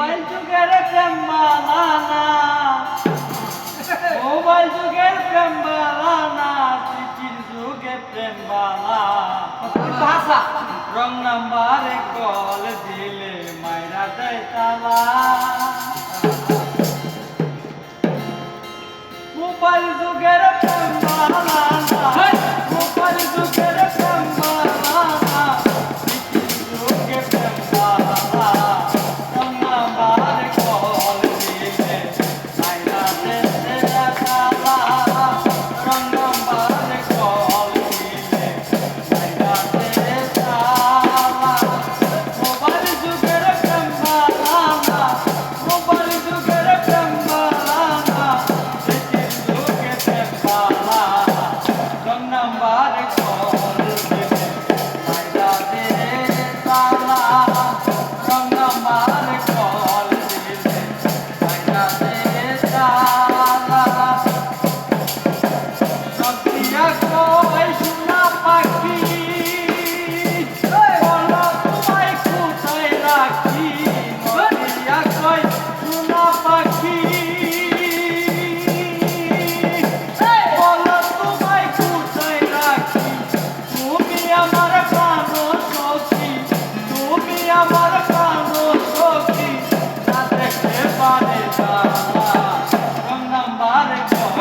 Mobile যুগের প্রেম বালানা mobile যুগের প্রেম বালানা চিঠির যুগে প্রেম বালা ভাষা। রং নাম্বারে কল দিলে মাইরা দেয় তালা। মোবাইল যুগের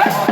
Hey!